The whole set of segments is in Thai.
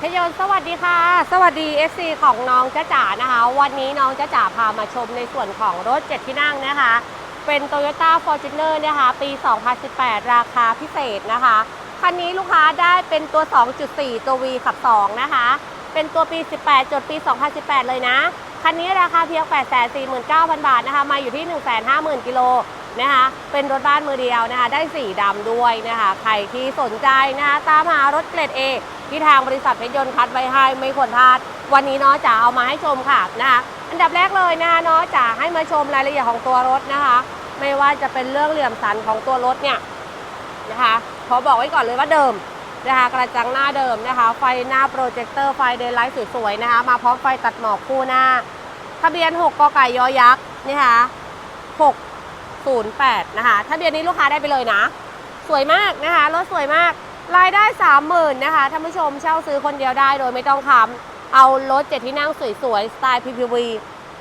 พยนต์สวัสดีค่ะ สวัสดี FC ของน้องจ้าจ๋านะคะ วันนี้น้องจ้าจ๋าพามาชมในส่วนของรถ 7 ที่นั่งนะคะ เป็น Toyota Fortuner นะคะ ปี 2018 ราคาพิเศษนะคะ คันนี้ลูกค้าได้เป็นตัว 2.4 ตัว V ขับ 2 นะคะ เป็นตัวปี 18 จดปี 2018 เลยนะ คันนี้ราคาเพียง 849,000 บาทนะคะ มาอยู่ที่ 150,000 กิโลนะคะ เป็นรถบ้านมือเดียวนะคะ ได้สีดำด้วยนะคะ ใครที่สนใจนะคะ ตามหารถเกรด A ที่ทางบริษัทเพชรยนต์คัดไว้ให้ไม่ควรพลาด วันนี้เนาะจ๋าเอามาให้ชมค่ะนะคะอันดับแรกเลยนะคะเนาะจ๋าให้มาชมรายละเอียดของตัวรถนะคะ ไม่ว่าจะเป็นเรื่องเหลี่ยมสันของตัวรถเนี่ยนะคะขอบอกไว้ก่อนเลยว่าเดิมนะคะกระจังหน้าเดิมนะคะ ไฟหน้าโปรเจคเตอร์ไฟเดย์ไลท์สวยๆนะคะ มาพร้อมไฟตัดหมอกคู่หน้า ทะเบียน 6กไก่ยอยักษ์นะคะ608 นะคะ ทะเบียนนี้ลูกค้าได้ไปเลยนะ สวยมากนะคะ รถสวยมาก รายได้ 30,000นะคะท่านผู้ชมเช่าซื้อคนเดียวได้โดยไม่ต้องค้ำเอารถเจ็ดที่นั่งสวยๆสไตล์ PPV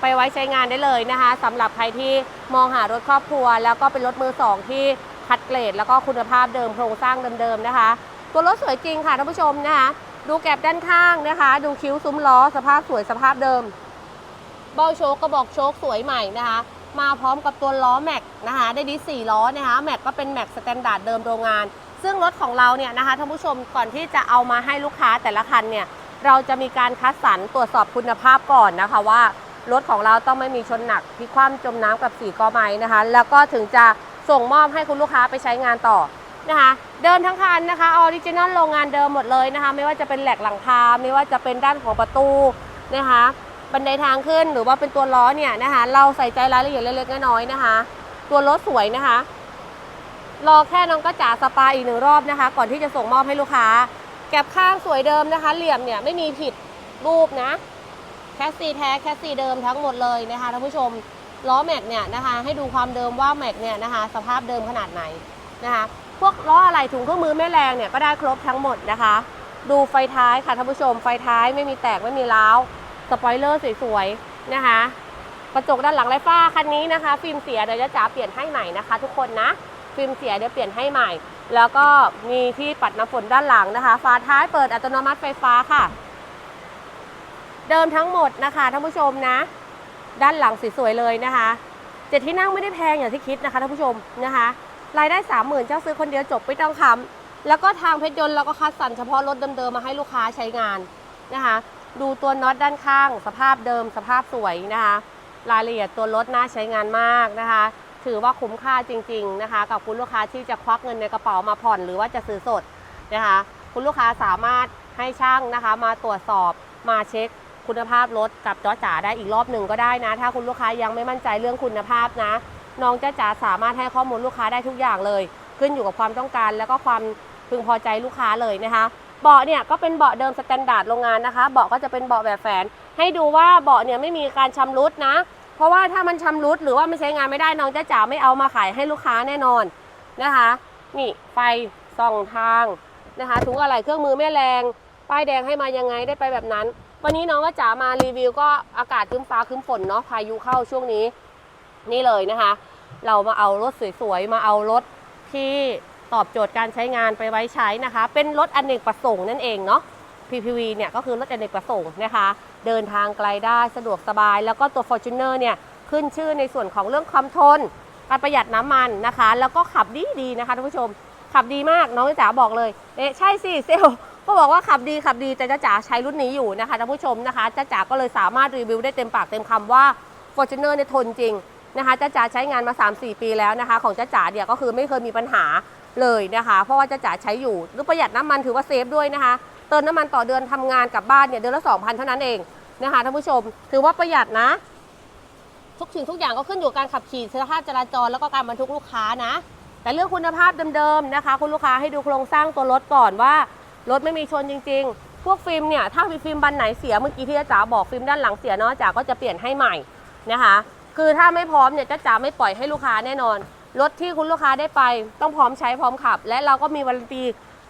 ไปไว้ใช้งานได้เลยนะคะสำหรับใครที่มองหารถครอบครัว แล้วก็เป็นรถมือสองที่คัดเกรด แล้วก็คุณภาพเดิมโครงสร้างเดิมๆนะคะ ตัวรถสวยจริงค่ะท่านผู้ชมนะคะดูแก็บด้านข้างนะคะ ดูคิ้วซุ้มล้อ สภาพสวยสภาพเดิม เบ้าโชคกระบอกโชคสวยใหม่นะคะ มาพร้อมกับตัวล้อแม็กนะคะ ได้ดีสี่ล้อนะคะแม็กก็เป็นแม็กสแตนดาร์ดเดิมโรงงาน ซึ่งรถของเราเนี่ยนะคะท่านผู้ชมก่อนที่จะเอามาให้ลูกค้าแต่ละคันเนี่ยเราจะมีการคัดสรรตรวจสอบคุณภาพก่อนนะคะว่ารถของเราต้องไม่มีชนหนักพลิกคว่ำจมน้ำกับสีกอไม้นะคะ แล้วก็ถึงจะส่งมอบให้คุณลูกค้าไปใช้งานต่อนะคะเดินทั้งคันนะคะออริจินอลโรงงานเดิมหมดเลยนะคะ ไม่ว่าจะเป็นแหลกหลังคาไม่ว่าจะเป็นด้านของประตูนะคะบันไดทางขึ้นหรือว่าเป็นตัวล้อเนี่ยนะคะ เราใส่ใจรายละเอียดเล็กๆน้อยๆนะคะ ตัวรถสวยนะคะ รอแค่น้องก็จ๋าสปาอีกหนึ่งรอบนะคะ ก่อนที่จะส่งมอบให้ลูกค้า แก็บข้างสวยเดิมนะคะ เหลี่ยมเนี่ยไม่มีผิดรูปนะ แคสซีแท้แคสซีเดิมทั้งหมดเลยนะคะท่านผู้ชมล้อแม็กเนี่ยนะคะ ให้ดูความเดิมว่าแม็กเนี่ยนะคะ สภาพเดิมขนาดไหนนะคะ พวกล้ออะไรถุงเครื่องมือแม่แรงเนี่ยก็ได้ครบทั้งหมดนะคะ ดูไฟท้ายค่ะท่านผู้ชม ไฟท้ายไม่มีแตกไม่มีร้าวสปอยเลอร์สวยๆนะคะกระจกด้านหลังไรฟ้าคันนี้นะคะ ฟิล์มเสียเดี๋ยวจะจ๋าเปลี่ยนให้ใหม่นะคะ ทุกคนนะ ฟิล์มเสียเดี๋ยวเปลี่ยนให้ใหม่ แล้วก็มีที่ปัดน้ำฝนด้านหลังนะคะ ฝาท้ายเปิดอัตโนมัติไฟฟ้าค่ะ เดิมทั้งหมดนะคะท่านผู้ชมนะ ด้านหลังสวยๆเลยนะคะเจ็ดที่นั่งไม่ได้แพงอย่างที่คิดนะคะท่านผู้ชมนะคะรายได้สามหมื่นเจ้าซื้อคนเดียวจบไม่ต้องค้ำแล้วก็ทางเพชรยนต์เราก็คัดสรรเฉพาะรถเดิมๆมาให้ลูกค้าใช้งานนะคะ ดูตัวน็อตด้านข้าง สภาพเดิม สภาพสวยนะคะ รายละเอียดตัวรถน่าใช้งานมากนะคะ ถือว่าคุ้มค่าจริง ๆนะคะ กับคุณลูกค้าที่จะควักเงินในกระเป๋ามาผ่อนหรือว่าจะซื้อสดนะคะ คุณลูกค้าสามารถให้ช่างนะคะ มาตรวจสอบมาเช็คคุณภาพรถกับจ้อจ๋าได้อีกรอบหนึ่งก็ได้นะ ถ้าคุณลูกค้ายังไม่มั่นใจเรื่องคุณภาพนะ น้องจ้าจ๋าสามารถให้ข้อมูลลูกค้าได้ทุกอย่างเลย ขึ้นอยู่กับความต้องการ แล้วก็ความพึงพอใจลูกค้าเลยนะคะเบาะเนี่ยก็เป็นเบาะเดิมสแตนดาร์ดโรงงานนะคะ เบาะก็จะเป็นเบาะแบบแฝนให้ดูว่าเบาะเนี่ยไม่มีการชำรุดนะ เพราะว่าถ้ามันชำรุดหรือว่าไม่ใช้งานไม่ได้น้องจ้าจ๋าไม่เอามาขายให้ลูกค้าแน่นอนนะคะ นี่ไฟส่องทางนะคะถุงอะไรเครื่องมือแม่แรงป้ายแดงให้มายังไงได้ไปแบบนั้น วันนี้น้องก็จ๋ามารีวิวก็อากาศคึ้มฟ้าคึ้มฝนเนาะพายุเข้าช่วงนี้ นี่เลยนะคะ เรามาเอารถสวยๆ มาเอารถที่ตอบโจทย์การใช้งานไปไว้ใช้นะคะ เป็นรถอเนกประสงค์นั่นเองเนาะ PPV เนี่ยก็คือรถอเนกประสงค์นะคะ เดินทางไกลได้สะดวกสบาย แล้วก็ตัว Fortuner เนี่ยขึ้นชื่อในส่วนของเรื่องความทน การประหยัดน้ำมันนะคะ แล้วก็ขับดีดีนะคะท่านผู้ชม ขับดีมากน้องจ๋าบอกเลยเอ๊ะใช่สิเซลก็บอกว่าขับดีขับดีแต่จ้าจ๋าใช้รุ่นนี้อยู่นะคะท่านผู้ชมนะคะจ้าจ๋าก็เลยสามารถรีวิวได้เต็มปากเต็มคำว่า Fortuner เนี่ยทนจริงนะคะจ้าจ๋าใช้งานมา 3-4 ปีแล้วนะคะ ของจ้าจ๋าเนี่ยก็คือไม่เคยมีปัญหาเลยนะคะ เพราะว่าจ้าจ๋าใช้อยู่หรือประหยัดน้ำมันถือว่าเซฟด้วยนะคะ ติมน้ำมันต่อเดือนทำงานกลับบ้านเนี่ยเดือนละ2,000เท่านั้นเองนะคะท่านผู้ชม ถือว่าประหยัดนะ ทุกสิ่งทุกอย่างก็ขึ้นอยู่กับการขับขี่สภาพจราจรแล้วก็การบรรทุกลูกค้านะ แต่เรื่องคุณภาพเดิมๆนะคะ คุณลูกค้าให้ดูโครงสร้างตัวรถก่อนว่ารถไม่มีชนจริง ๆ พวกฟิล์มเนี่ยถ้ามีฟิล์มบันไหนเสียเมื่อกี้ที่จ๋าบอกฟิล์มด้านหลังเสียเนาะจ๋าก็จะเปลี่ยนให้ใหม่นะคะ คือถ้าไม่พร้อมเนี่ยจ้าจ๋าไม่ปล่อยให้ลูกค้าแน่นอนรถที่คุณลูกค้าได้ไป ต้องพร้อมใช้พร้อมขับ และเราก็มีวันตี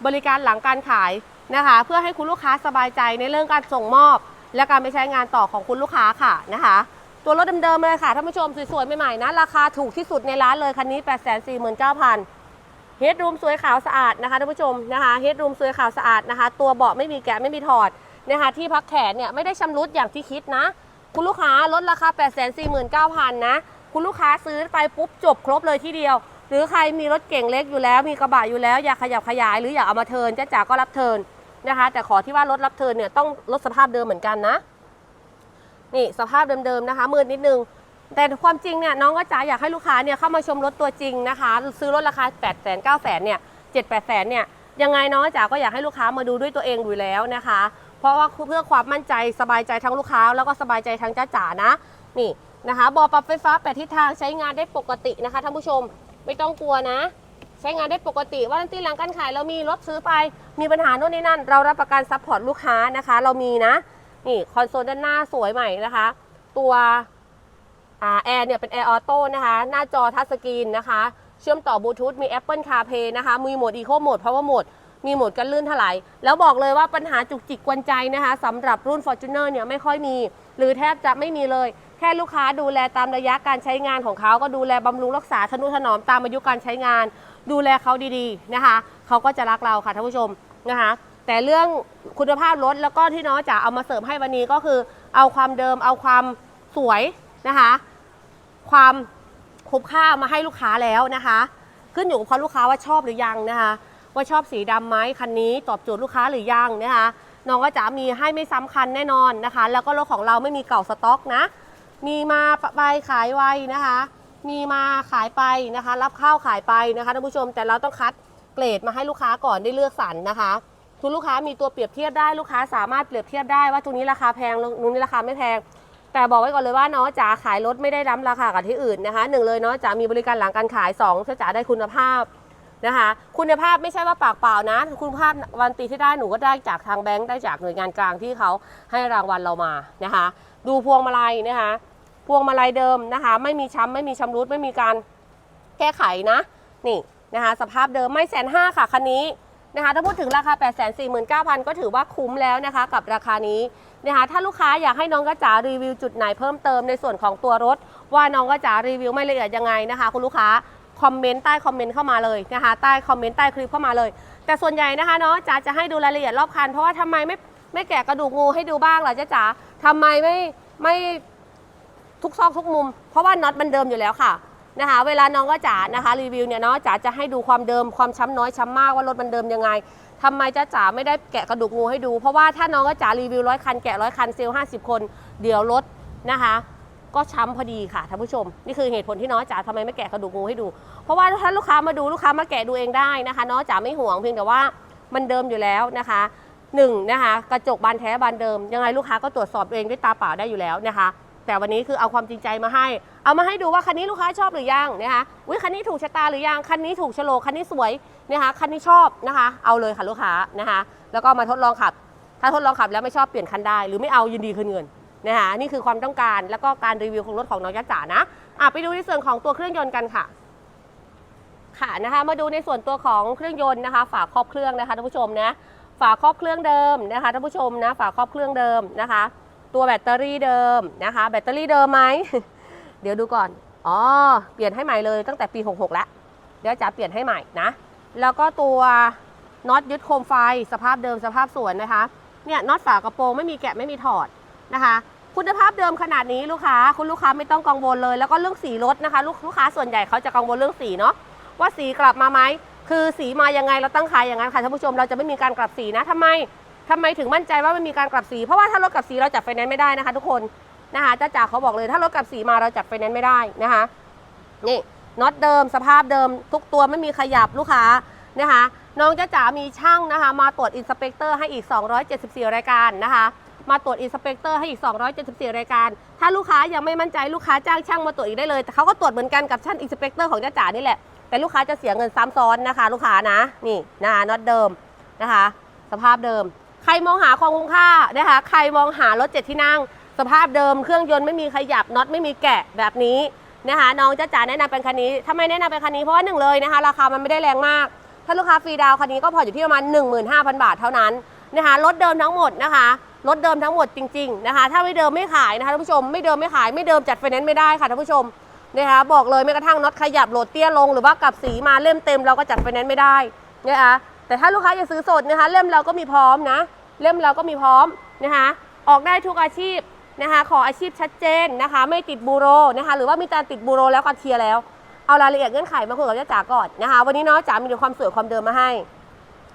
บริการหลังการขาย นะคะ เพื่อให้คุณลูกค้าสบายใจในเรื่องการส่งมอบ และการไปใช้งานต่อของคุณลูกค้าค่ะนะคะ ตัวรถเดิมๆเลยค่ะท่านผู้ชมสวยๆใหม่ๆนะราคาถูกที่สุดในร้านเลยคันนี้ 8 4 9 0 0 0เฮดรูมสวยขาวสะอาดนะคะท่านผู้ชมนะคะเฮดรูมสวยขาวสะอาดนะคะ ตัวเบาะไม่มีแกะไม่มีถอดนะคะที่พักแขนเนี่ยไม่ได้ชำรุดอย่างที่คิดนะ คุณลูกค้าลดราคา 8 4 9 0 0 0 นะ คุณลูกค้าซื้อไปปุ๊บจบครบเลยที่เดียว หรือใครมีรถเก่งเล็กอยู่แล้ว มีกระบะอยู่แล้วอยากขยับขยาย หรืออยากเอามาเทิร์นจ้าจ๋าก็รับเทิน นะคะ แต่ขอที่ว่ารถรับเทินเนี่ยต้องลดสภาพเดิมเหมือนกันนะ นี่สภาพเดิมๆนะคะมืดนิดนึงแต่ความจริงเนี่ยน้องก็จ๋าอยากให้ลูกค้าเนี่ยเข้ามาชมรถตัวจริงนะคะ ซื้อรถราคา8 0 0 0 0 9 0 0 0เนี่ย7 8 0 0 0เนี่ยยังไงน้องจ๋าก็อยากให้ลูกค้ามาดูด้วยตัวเองอยู่แล้วนะคะ เพราะว่าเพื่อความมั่นใจสบายใจทั้งลูกค้า แล้วก็สบายใจทั้งจ้าจ๋านะนี่นะคะบอปรับไฟฟ้าแปดทิศทางใช้งานได้ปกตินะคะท่านผู้ชมไม่ต้องกลัวนะ ใช้งานได้ปกติว่าตีหลังการขายเรามีรถซื้อไป มีปัญหาโน่นนี่นั่น เรารับประกันซัพพอร์ตลูกค้านะคะ เรามีนะนี่คอนโซลด้านหน้าสวยใหม่นะคะ ตัวอแอร์เนี่ยเป็นแอร์ออโต้นะคะ หน้าจอทัชสกรีนนะคะ เชื่อมต่อบลูทูธมี Apple CarPlay นะคะ มีโหมด Eco โหมด Power Mode มีโหมดกันลื่นถลายแล้วบอกเลยว่าปัญหาจุกจิกกวนใจนะคะสำหรับรุ่น Fortuner เนี่ยไม่ค่อยมี หรือแทบจะไม่มีเลย แค่ลูกค้าดูแลตามระยะการใช้งานของเขาก็ดูแลบำรุงรักษาทนุถนอมตามอายุการใช้งาน ดูแลเขาดีๆนะคะเขาก็จะรักเราค่ะท่านผู้ชมนะคะแต่เรื่องคุณภาพรถแล้วก็ที่น้องจ๋าเอามาเสริมให้วันนี้ก็คือ เอาความเดิมเอาความสวยนะคะ ความคุ้มค่ามาให้ลูกค้าแล้วนะคะ ขึ้นอยู่กับความลูกค้าว่าชอบหรือยังนะคะ ว่าชอบสีดำไหมคันนี้ตอบโจทย์ลูกค้าหรือยังนะคะน้องก็จะมีให้ไม่ซ้ำคันแน่นอนนะคะ แล้วก็รถของเราไม่มีเก่าสต็อกนะ มีมาไปขายไว้นะคะ มีมาขายไปนะคะ รับข้าวขายไปนะคะท่านผู้ชมแต่เราต้องคัดเกรดมาให้ลูกค้าก่อนได้เลือกสรรนะคะทุกลูกค้ามีตัวเปรียบเทียบได้ลูกค้าสามารถเปรียบเทียบได้ว่าตรงนี้ราคาแพงตรงนี้ราคาไม่แพง แต่บอกไว้ก่อนเลยว่าน้องจ๋าขายรถไม่ได้ล้ำราคากับที่อื่นนะคะหนึ่งเลยน้องจ๋ามีบริการหลังการขายสองจ๋าได้คุณภาพนะคะ คุณภาพไม่ใช่ว่าปากเปล่านะ คุณภาพวันตีที่ได้หนูก็ได้จากทางแบงค์ได้จากหน่วยงานกลางที่เขาให้รางวัลเรามานะคะ ดูพวงมาลัยนะคะ พวงมาลัยเดิมนะคะ ไม่มีช้ำไม่มีชำรุดไม่มีการแก้ไขนะ นี่นะคะ สภาพเดิมไม่แสนห้าค่ะคันนี้นะคะ ถ้าพูดถึงราคา 8 4 9 0 0 0 ก็ถือว่าคุ้มแล้วนะคะ กับราคานี้นะคะ ถ้าลูกค้าอยากให้น้องกระจ๋ารีวิวจุดไหนเพิ่มเติมในส่วนของตัวรถ ว่าน้องกระจ๋ารีวิวไม่ละเอียดยังไงนะคะ คุณลูกค้าคอมเมนต์ใต้คอมเมนต์เข้ามาเลยนะคะ ใต้คอมเมนต์ใต้คลิปเข้ามาเลย แต่ส่วนใหญ่นะคะเนาะจ๋าจะให้ดูรายละเอียดรอบคัน เพราะว่าทำไมไม่ไม่แกะกระดูกงูให้ดูบ้างล่ะจ๊ะจ๋าทำไมไม่ไม่ ทุกซอกทุกมุม เพราะว่าน็อตมันเดิมอยู่แล้วค่ะนะคะเวลาน้องก็จ๋านะคะรีวิวเนี่ยเนาะจ๋าจะให้ดูความเดิมความช้ำน้อยช้ำมากว่ารถมันเดิมยังไงทำไมจ้าจ๋าไม่ได้แกะกระดูกงูให้ดู เพราะว่าถ้าน้องก็จ๋ารีวิวร้อยคันแกะร้อยคันเซลล์ห้าสิบคน เดี๋ยวรถนะคะก็ช้ำพอดีค่ะท่านผู้ชม นี่คือเหตุผลที่น้องจ๋าทำไมไม่แกะกระดูกงูให้ดู เพราะว่าถ้าลูกค้ามาดูลูกค้ามาแกะดูเองได้นะคะน้องจ๋าไม่ห่วงเพียงแต่ว่ามันเดิมอยู่แล้วนะคะหนึ่งนะคะกระจกบานแท้บานเดิม ยังไงลูกค้าก็ตรวจสอบเองด้วยตาเปล่าได้อยู่แล้วนะคะ แต่วันนี้คือเอาความจริงใจมาให้ เอามาให้ดูว่าคันนี้ลูกค้าชอบหรือยังนะคะอุ้ยคันนี้ถูกชะตาหรือยัง คันนี้ถูกโล คันนี้สวยนะคะ คันนี้ชอบนะคะ เอาเลยค่ะลูกค้านะคะ แล้วก็มาทดลองขับ ถ้าทดลองขับแล้วไม่ชอบเปลี่ยนคันได้ หรือไม่เอายินดีคืนเงินนะคะนี่คือความต้องการแล้วก็การรีวิวของรถของน้องยักษ์จ๋านะอะไปดูในส่วนของตัวเครื่องยนต์กันค่ะ ค่ะนะคะ มาดูในส่วนตัวของเครื่องยนต์นะคะ ฝาครอบเครื่องนะคะท่านผู้ชมนะ ฝาครอบเครื่องเดิมนะคะท่านผู้ชมนะ ฝาครอบเครื่องเดิมนะคะ ตัวแบตเตอรี่เดิมนะคะ แบตเตอรี่เดิมไหม เดี๋ยวดูก่อน อ๋อ เปลี่ยนให้ใหม่เลยตั้งแต่ปี 66 แล้ว เดี๋ยวจะเปลี่ยนให้ใหม่นะ แล้วก็ตัวน็อตยึดโคมไฟสภาพเดิมสภาพสวนนะคะ เนี่ยน็อตฝากระโปรงไม่มีแกะไม่มีถอดนะคะ คุณภาพเดิมขนาดนี้ลูกค้า คุณลูกค้าไม่ต้องกังวลเลย แล้วก็เรื่องสีรถนะคะ ลูกลูกค้าส่วนใหญ่เขาจะกังวลเรื่องสีเนาะ ว่าสีกลับมาไหม คือสีมายังไงเราตั้งขายอย่างนั้นค่ะท่านผู้ชม เราจะไม่มีการกลับสีนะทำไม ทำไมถึงมั่นใจว่าไม่มีการกลับสี เพราะว่าถ้ารถกลับสีเราจัดไฟแนนซ์ไม่ได้นะคะ ทุกคนนะคะจ้าจ๋าเขาบอกเลยถ้ารถกลับสีมาเราจัดไฟแนนซ์ไม่ได้นะคะนี่น็อตเดิมสภาพเดิม ทุกตัวไม่มีขยับลูกค้านะคะ น้องจ้าจ๋ามีช่างนะคะ มาตรวจอินสเปกเตอร์ให้อีก 274 รายการนะคะมาตรวจอินสเปกเตอร์ให้อีก 274 รายการ ถ้าลูกค้ายังไม่มั่นใจลูกค้าจ้างช่างมาตรวจอีกได้เลย แต่เขาก็ตรวจเหมือนกันกับช่างอินสเปกเตอร์ของจ้าจ๋านี่แหละ แต่ลูกค้าจะเสียเงินซ้ำซ้อนนะคะ ลูกค้านะ นี่นะคะน็อตเดิมนะคะ สภาพเดิม ใครมองหาความคุ้มค่านะคะ ใครมองหารถเจ็ดที่นั่ง สภาพเดิมเครื่องยนต์ไม่มีขยับน็อตไม่มีแกะแบบนี้นะคะน้องจ้าจ๋าแนะนำเป็นคันนี้ถ้าไมแนะนำเป็นคันนี้เพราะว่าหนึ่งเลยนะคะ ราคามันไม่ได้แรงมาก ถ้าลูกค้าฟรีดาวคันนี้ก็พออยู่ที่ประมาณ 15,000 บาทเท่านั้นนะคะรถเดิมทั้งหมดนะคะรถเดิมทั้งหมดจริงๆนะคะ ถ้าไม่เดิมไม่ขายนะคะท่านผู้ชมไม่เดิมไม่ขายไม่เดิมจัดไฟแนนซ์ไม่ได้ค่ะท่านผู้ชมนะคะบอกเลยไม่กระทั่งน็อตขยับโหลดเตี้ยลงหรือว่ากลับสีมาเล่มเต็มเราก็จัดไฟแนนซ์ไม่ได้นะคะ แต่ถ้าลูกค้าจะซื้อสดนะคะเล่มเราก็มีพร้อมนะ เล่มเราก็มีพร้อมนะคะ ออกได้ทุกอาชีพนะคะ ขออาชีพชัดเจนนะคะ ไม่ติดบูโรนะคะ หรือว่ามีการติดบูโรแล้วก็เคลียร์แล้วเอารายละเอียดเงื่อนไขมาคุยกับจ้าจ๋าก่อนนะคะ วันนี้น้องจ๋ามีแต่ความสวยความเดิมมาให้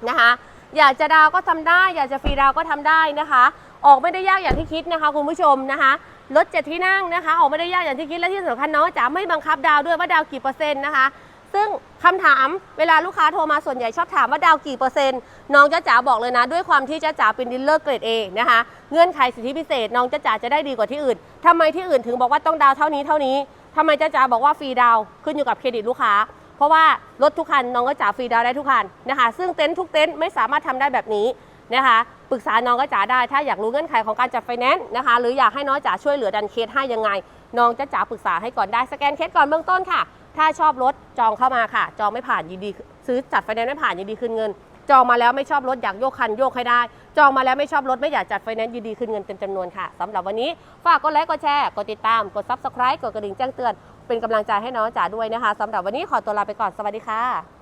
นะคะ อยากจะดาวก็ทำได้ อยากจะฟรีดาวก็ทำได้นะคะ ออกไม่ได้ยากอย่างที่คิดนะคะ คุณผู้ชมนะคะรถเจ็ดที่นั่งนะคะ ออกไม่ได้ยากอย่างที่คิดและที่สำคัญน้องจ๋าไม่บังคับดาวด้วยว่าดาวกี่เปอร์เซ็นต์นะคะ ซึ่งคำถามเวลาลูกค้าโทรมาส่วนใหญ่ชอบถามว่าดาวกี่เปอร์เซ็นต์น้องจ้าจ๋าบอกเลยนะ ด้วยความที่จ้าจ๋าเป็นดีลเลอร์เกรดเอนะคะเงื่อนไขสิทธิพิเศษ น้องจ้าจ๋าจะได้ดีกว่าที่อื่นทำไมที่อื่นถึงบอกว่าต้องดาวเท่านี้เท่านี้ทำไมจ้าจ๋าบอกว่าฟรีดาวขึ้นอยู่กับเครดิตลูกค้า เพราะว่ารถทุกคันน้องก็จ๋าฟรีดาวได้ทุกคันนะคะซึ่งเต็นท์ทุกเต็นท์ไม่สามารถทำได้แบบนี้นะคะปรึกษาน้องก็จ๋าได้ถ้าอยากรู้เงื่อนไขของการจัดไฟแนนซ์นะคะหรืออยากให้น้องจ๋าช่วยเหลือดันเคสให้ยังไง น้องจะจ๋าปรึกษาให้ก่อนได้สแกนเคสก่อนเบื้องต้นค่ะ ถ้าชอบรถจองเข้ามาค่ะ จองไม่ผ่านยินดีซื้อจัดไฟแนนซ์ไม่ผ่านยินดีคืนเงิน จองมาแล้วไม่ชอบรถอยากโยกคันโยกให้ได้ จองมาแล้วไม่ชอบรถไม่อยากจัดไฟแนนซ์ยินดีคืนเงินเต็มจำนวนค่ะสำหรับวันนี้ฝากกดไลค์กดแชร์กดติดตามกด subscribe กดกระดิ่งแจ้งเตือนเป็นกำลังใจให้น้องจ๋าด้วยนะคะสำหรับวันนี้ขอตัวลาไปก่อนสวัสดีค่ะ